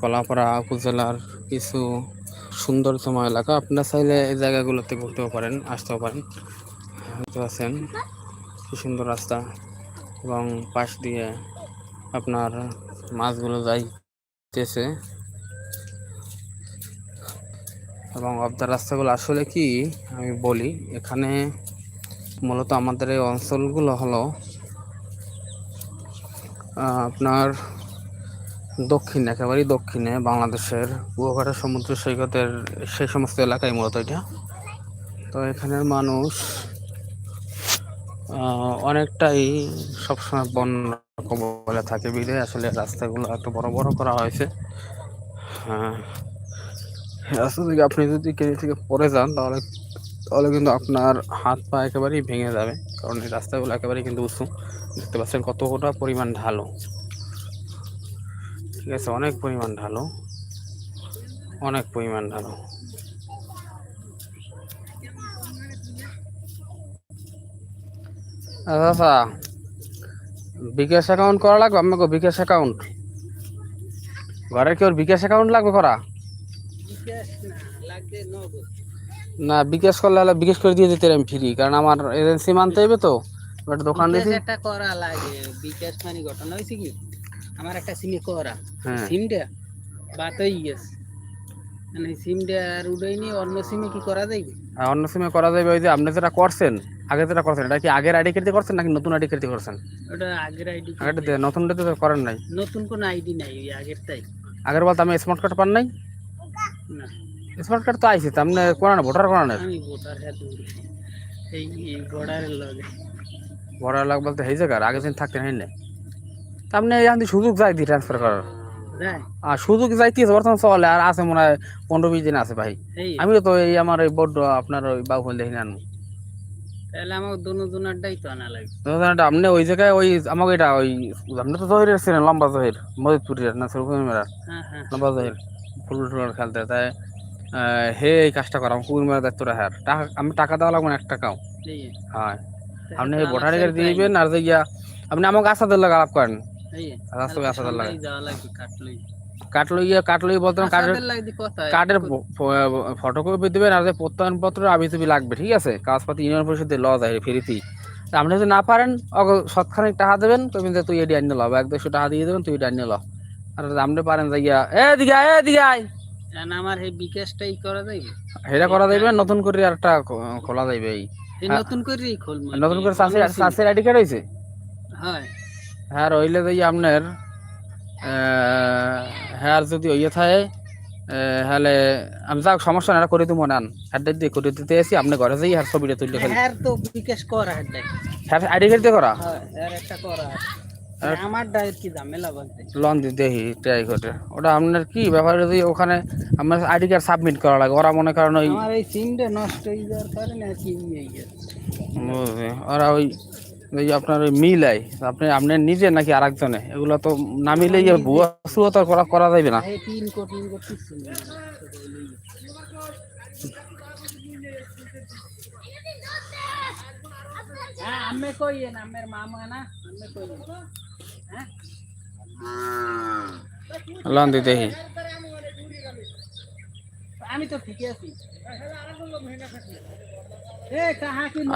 কলাপাড়া উপজেলার কিছু সুন্দরতম এলাকা। আপনার চাইলে এই জায়গাগুলোতে ঘুরতেও পারেন, আসতেও পারেন। দেখতে পাচ্ছেন কি সুন্দর রাস্তা। এবং পাশ দিয়ে আপনার মাছগুলো যাইতেছে। এবং অবদা রাস্তাগুলো আসলে কি, আমি বলি, এখানে মূলত আমাদের এই অঞ্চলগুলো হলো আপনার দক্ষিণ, একেবারেই দক্ষিণে বাংলাদেশের কুয়াকাটা সমুদ্র সৈকতের সেই সমস্ত এলাকায় মূলত এটা। তো এখানের মানুষ অনেকটাই সবসময় বন্যা কবলে থাকে বিধে আসলে রাস্তাগুলো এত বড় বড় করা হয়েছে। হ্যাঁ রাস্তা থেকে আপনি যদি কেড়ে থেকে পড়ে যান, তাহলে তাহলে কিন্তু আপনার হাত পা একেবারেই ভেঙে যাবে। কারণ এই রাস্তাগুলো একেবারেই কিন্তু উঁচু। দেখতে পাচ্ছেন কতটা পরিমাণ ঢালো। ঠিক আছে অনেক পরিমাণ ঢালো। অনেক পরিমাণ ঢালো। আচ্ছা বিকাশ অ্যাকাউন্ট করা লাগবে? আমাকে বিকাশ অ্যাকাউন্ট ঘরের কেউ বিকাশ অ্যাকাউন্ট লাগবে করা? না বিকাশ করলে হলে বিকাশ করে দিয়ে দিতে আমি ফ্রি কারণ আমার এজেন্সি মানতে হবে তো। এবার দোকান দিয়েছি একটা করা লাগে বিকাশ মানে ঘটনা হয়েছে কি? আমার একটা সিমে করা। হ্যাঁ। সিমটা বাত হয়ে গেছে। মানে সিমটা আর উড়াইনি অন্য সিমে কি করা যাইবে? অন্য সিমে করা যাবে ওই যে আপনি যেটা করছেন আগে যেটা করছেন এটা কি আগের আইডি কেটে করছেন নাকি নতুন আইডি কেটে করছেন? ওটা আগের আইডি আগেরটা নতুনটা তো করেন নাই। নতুন কোন আইডি নাই ওই আগের তাই। আগের বলতে আমি স্মার্ট কার্ড পান নাই? না। স্মার্ট কার্ড তো আইছে তো আপনি কোরআন ভোটার কোরআনের আমি ভোটার হ্যাঁ এই গড়ারের লগে। ভোটার লাগ বলতে এই জায়গার আগে দিন থাকতেন হ্যাঁ তা আপনি এখন সুযোগ যাই দি ট্রান্সফার করার। আর সুযোগ যাইতে বর্তমান চলে আর আছে মনে হয় পনেরো বিশ দিন আছে ভাই। আমি তো এই আমার এই বড্ড আপনার ওই বাবু হল দেখি আনব। তাহলে আমার দোনো তো আনা লাগবে। তো আপনি ওই জায়গায় ওই আমাকে এটা ওই আপনি তো জহিরের ছিলেন লম্বা জহির মজিদপুরের না হ্যাঁ হ্যাঁ। লম্বা জহির ফুটবল টুটবল খেলতে তাই হে এই কাজটা করা কুমির মেরা দায়িত্বটা হ্যাঁ টাকা আমি টাকা দেওয়া লাগবে না এক টাকাও হ্যাঁ। আপনি তো ভোটার দিয়ে দিবেন আর যে গিয়া আপনি আমাকে আসাদের লাগা আলাপ করেন। লাগে সামনেই যাওয়া লাগবে কাটলই। লইয়া বলতে কথা কার্ডের ফটোকপি দিবেন আর প্রত্যয়নপত্র লাগবে ঠিক আছে? কাগজপাতি ইউনিয়ন পরিষদে ল যায় ফ্রিতেই তা আপনি যদি না পারেন সৎখানিক টাকা দেবেন যে তুই এডি আনিয়ে ল বা এক দেড়শো টাকা দিয়ে দেবেন তুই এডি আনিয়ে ল আর আপনি পারেন যে গিয়া এ দিঘা এ দিঘাই আমার এই বিকাশটাই করা যাইবে? সেটা করা যাইবে নতুন করে আর একটা খোলা যাইবে এই। নতুন খুলবো নতুন করে চাষের চাষের আইডি কার্ড হয়। হ্যাঁ রইলে যাই আপনার হ্যাঁ যদি ওইয়ে থাকে হলে আমি যাক সমস্যা না করে দিব নেন। অ্যাড্রেস দিয়ে করে দিতে আসি আপনি ঘরে যাই আর ছবিটা তুললে খালি হ্যাঁ তো বিকাশ করা দেখ হ্যাঁ আইডি কার্ড করা? হয় একটা করা মানে আমার ডায়ের কি ঝামেলা বলতে? লোন দিতে দেখি ট্রাই করে ওটা আপনার কি ব্যাপার যদি ওখানে আইডি কার্ড সাবমিট করা লাগে? ওরা মনে করেন ওই আমার এই সিমটা নষ্ট হয়ে যাওয়ার কারণে কি হয়ে গেছে। ওরা ওই ওই আপনার ওই মিলাই, আপনি আপনি নিজে নাকি আরেকজনে? এগুলো তো না মিলে গিয়ে ভুয়া সুয়া তো করা করা যাবে না। এই তিন কোটি তিন কোটি ছিল হ্যাঁ আমি কই না আমার মামা না আমি কই হ্যাঁ লোন দিতে দেখি। আমি তো ঠিকই আছি।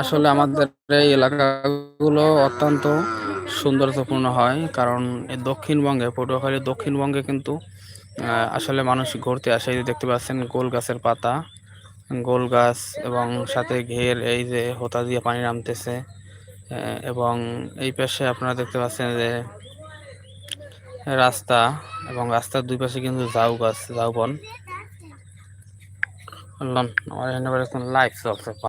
আসলে আমাদের এই এলাকাগুলো অত্যন্ত সৌন্দর্যপূর্ণ হয়, কারণ দক্ষিণবঙ্গে, পটুয়াখালী দক্ষিণবঙ্গে কিন্তু আসলে মানুষ ঘুরতে আসে। দেখতে পাচ্ছেন, গোল গাছের পাতা, গোল গাছ এবং সাথে ঘের, এই যে হোতা দিয়ে পানি নামতেছে এবং এই পাশে আপনারা দেখতে পাচ্ছেন যে রাস্তা এবং রাস্তার দুই পাশে কিন্তু ঝাউ গাছ ঝাউ বন আমার এখানে লাইফ চলছে।